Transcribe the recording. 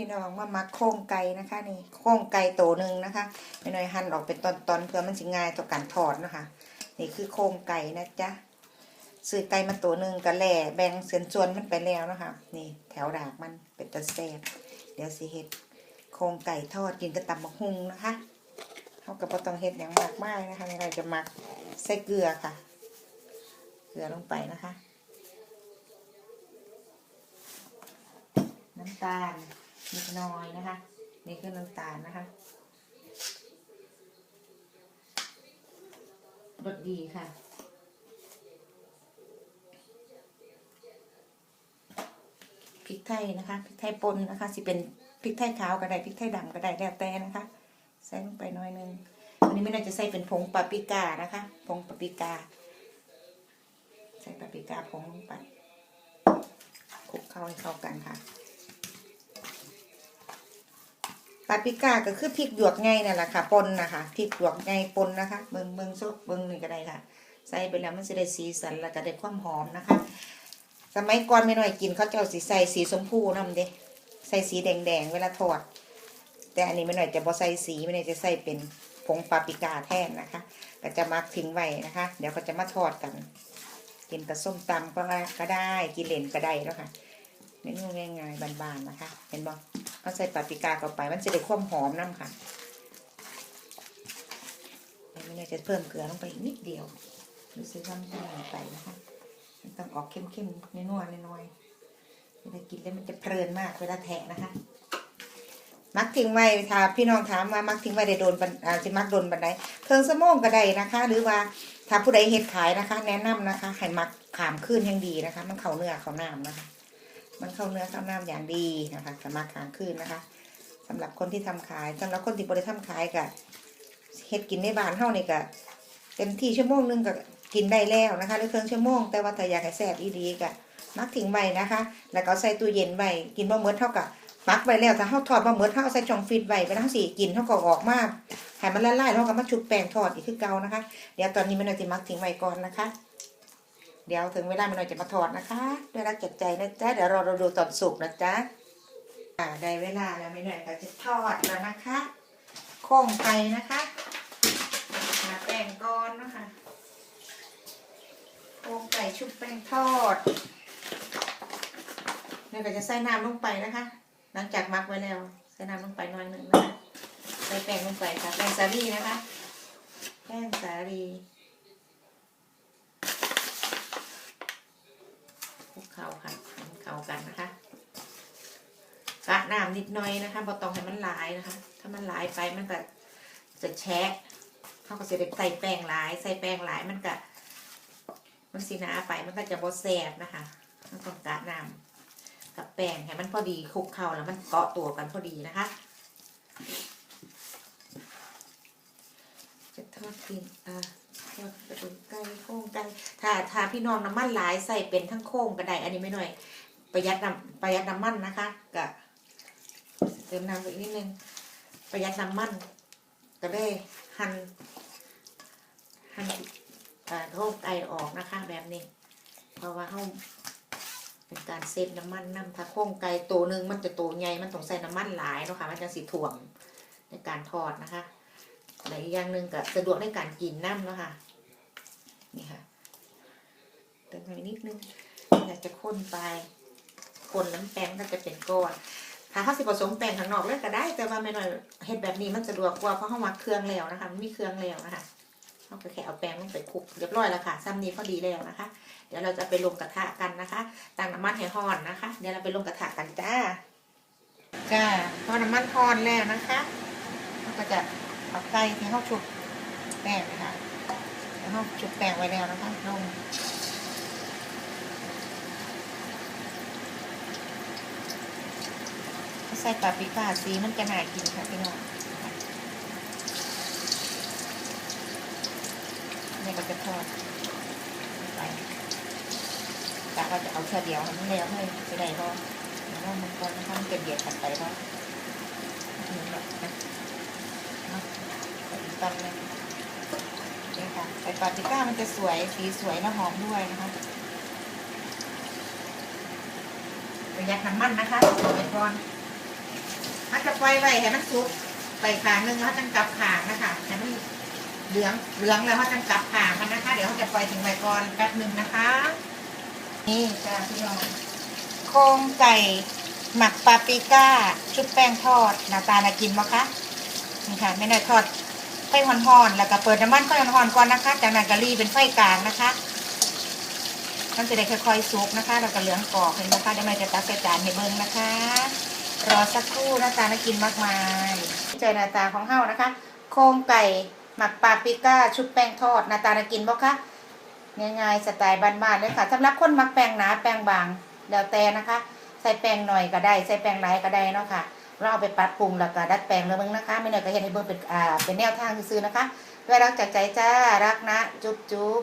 พี่น้องมามักโครงไก่นะคะนี่โครงไก่โตหนึ่งนะคะไม่น้อยหั่นออกเป็นตอนๆเพื่อมันสิง่ายต่อการทอดนะคะ นี่คือโครงไก่นะจ๊ะซื้อไก่มาตัวหนึ่งกระแหล่แบ่งเส้นส่วนมันไปแล้วนะคะนี่แถวดากมันเป็นตะแซบเดี๋ยวสิเฮ็ดโครงไก่ทอดกินกระตำบักฮุงนะคะเขากับต้องเฮ็ดอย่างมากมายนะคะไม่น้อยจะมักใส่เกลือค่ะ เกลือลงไปนะคะ น้ำตาล นิดน้อยนะคะ นี่คือน้ำตาลนะคะรสดีค่ะพริกไทยนะคะพริกไทยป่นนะคะสิเป็นพริกไทยขาวก็ได้พริกไทยดำก็ได้แล้วแต่นะคะ ใส่ลงไปน้อยนึงวันนี้ไม่น่าจะใส่เป็นผงปาปริกานะคะผงปาปริกา ใส่ปาปริกาผงลงไปคลุกเข้าให้เข้ากันค่ะ ปาปริก้าก็คือพริกหยวกไงนั่นแหละค่ะปนนะคะพริกหยวกไงปนนะคะ เบิงเบิงซุปเบิงนี่ก็ได้ค่ะ ใส่ไปแล้วมันจะได้สีสันแล้วก็ได้ความหอมนะคะ สมัยก่อนไม่น้อยกินเขาเจ้าสีใส่สีชมพูนำเด้ใส่สีแดงๆเวลาทอด แต่อันนี้ไม่น้อยจะบ่ใส่สีไม่น้อยจะใส่เป็นผงปาปริก้าแทนนะคะ ก็จะมักทิ้งไว้นะคะ เดี๋ยวเขาจะมาทอดกัน กินกับส้มตำก็ก็ได้กินเลนก็ได้แล้วค่ะเมนูง่ายๆบานๆนะคะ เห็นบ่ เอาใส่ปาปริก้าเข้าไป มันจะได้ความหอมน้ำค่ะไม่น้อยจะเพิ่มเกลือลงไปอีกนิดเดียวรู้สึกว่ามันจะหน่อยไปนะคะมันต้องออกเข้มๆนัวๆน้อยๆเวลากินแล้วมันจะเพลินมากเวลาแทะนะคะมักทิ้งไว้ถ้าพี่น้องถามว่ามักทิ้งไว้ได้โดนบันอ่าสิมักโดนบันไดเครื่องสมองก็ได้นะคะ หรือว่าถ้าผู้ใดเฮ็ดขายนะคะ แนะนำนะคะให้มักขามขึ้นยังดีนะคะ มันเข้าเนื้อเข้าน้ำนะคะ มันเข้าเนื้อเข้าน้ำอย่างดีนะคะสมักขามขึ้นนะคะสำหรับคนที่ทำขายสำหรับคนที่บริทำขายก็เฮ็ดกินในบ้านเฮานี่ก็เต็มที่ชั่วโมงหนึงก็กินได้แล้วนะคะหรือเครื่องชั่วโมง แต่ว่าถ้าอยากให้แซ่บอีดีก็มักทิ้งไว้นะคะ แล้วก็ใส่ตู้เย็นไว้กินบ่หมดเท่ากับปักไว้แล้วถ้าเฮาทอดบ่หมดเฮาเอาใส่ช่องฟรีซไว้เวลาเฮาสิกินเฮาก็ออกมาให้มันละลายแล้วเราก็มาชุบแป้งทอดอีกคือเก่านะคะ เดี๋ยวตอนนี้แม่น้อยสิมักทิ้งไว้ก่อนนะคะ เดี๋ยวถึงเวลาม่น้อยจะมาทอดนะคะด้วยรักจัดใจนะจ๊ะเดี๋ยวรอเราดูตอนสุกนะจ๊ะอ่าได้เวลาแล้วแม่หน้อยก็จะทอดแล้วนะคะโค้งไปนะคะหาแป้งก่อนนะคะโค้งไก่ชุบแป้งทอดเนี่ยก็จะใส่น้ำลงไปนะคะ หลังจากมักไว้แล้วใส่น้ำลงไปน่อยหนึ่งนะคะใส่แป้งลงไปค่ะแป้งสาลีนะคะ แป้งสาลี ลุกเข้าค่ะให้มันเข้ากันนะคะกะน้ำนิดหน่อยนะคะบ่ต้องให้มันลายนะคะ ถ้ามันลายไปมันก็จะแชะเขาก็จะได้ใส่แป้งหลายใส่แป้งหลายมันก็มันสีหนาไปมันก็จะบ่แซ่บนะคะมันต้องกะน้ำกับแป้งให้มันพอดีคลุกเข้าแล้วมันเกาะตัวกันพอดีนะคะ จะทอดกินอ่าทอดกระดูกไก่โค้งไก่ถ้าถ้าพี่น้องน้ำมันหลายใส่เป็นทั้งโค้งก็ได้อันนี้ไม่หน่อยประหยัดน้ำประหยัดน้ำมันนะคะกะเติมน้ำไปนิดนึงประหยัดน้ำมันก็ได้หั่นหั่นโค้งไก่ออกนะคะแบบนี้ เพราะว่าเขาเป็นการเซฟน้ำมันน้ำถ้าโค้งไก่ตัวหนึ่งมันจะตัวใหญ่มันต้องใส่น้ำมันหลายเนาะค่ะมันจะสีถ่วงในการทอดนะคะ และอีกอย่างหนึ่งก็สะดวกในการกินน้ำเนาะค่ะ นี่ค่ะเติมไปนิดนึงอยากจะข้นไปคนน้ำแป้งก็จะเป็นก้อนถ้าเขาสิผสมแป้งข้างนอกเลยก็ได้ แต่ว่าไม่น้อยเฮ็ดแบบนี้มันสะดวกกว่าเพราะเขามักเครื่องแล้วนะคะมันมีเครื่องแล้วนะคะเขาก็แค่เอาแป้งลงไปคลุกเรียบร้อยแล้วค่ะซ้ำนี้พอดีแล้วนะคะ เดี๋ยวเราจะไปลงกระทะกันนะคะตั้งน้ำมันให้ร้อนนะคะ เดี๋ยวเราไปลงกระทะกันจ้าจ้าพอน้ำมันร้อนแล้วนะคะเราก็จะ เอาไก่ที่เขาชุบแป้งนะคะแล้วเขาชุบแป้งไว้แล้วนะคะลงใส่ปาปริก้าสีมันจะน่ากินค่ะพี่น้องนี่ก็จะทอดไปกะว่าจะเอาแค่เดียวให้มันแล้วให้จะได้รอเดี๋ยวมันก็ถ้ามันจะเบียดกันไปว่าเหมือนแบบนะเนาะ ใส่อีกตอนหนึงนี่ค่ะใส่ปาปริก้ามันจะสวยสีสวยและหอมด้วยนะคะประหยัดน้ำมันนะคะสวยก่อนมันจะปล่อยไว้ให้มันสุกไปขางหนึงแล้วจังกลับขางนะคะให้มันเหลืองเหลืองแล้วเขาจังกลับขางมันนะคะ เดี๋ยวเขาจะปล่อยถึงไว้ก่อนแป๊บหนึ่งนะคะ นี่จ้าพี่น้องโครงไก่หมักปาปริก้าชุบแป้งทอดหน้าตาน่ากินมั้คะนี่ค่ะไม่ได้ทอด ไฟห่อนๆแล้วก็เปิดน้ำมันไฟห่อนๆก่อนนะคะ จากนั้นก็รีเป็นไฟกลางนะคะมันจะได้ค่อยๆสุกนะคะแล้วก็เหลืองกรอบเห็นไหมคะเดี๋ยวแม่จะตักใส่จานให้เบิ่งนะคะ รอสักครู่น้าตาน่ากินมากมายใจหน้าตาของเฮานะคะ โครงไก่หมักปาปิก้าชุบแป้งทอดหน้าตาน่ากินบ่คะง่ายๆสไตล์บ้านๆเลยค่ะสำหรับคนมักแป้งหนาแป้งบางแล้วแต่นะคะ ใส่แป้งหน่อยก็ได้ ใส่แป้งหลายก็ได้เนาะค่ะ เราเอาไปปรับปรุงแล้วก็ดัดแปลงเลยเบิ่งนะคะ ไม่หน่อยก็เห็นให้เบิ่งเป็นอ่าเป็นแนวทางซื้อนะคะด้วยรักจากใจจ้ารักนะ จุ๊บจุ๊บ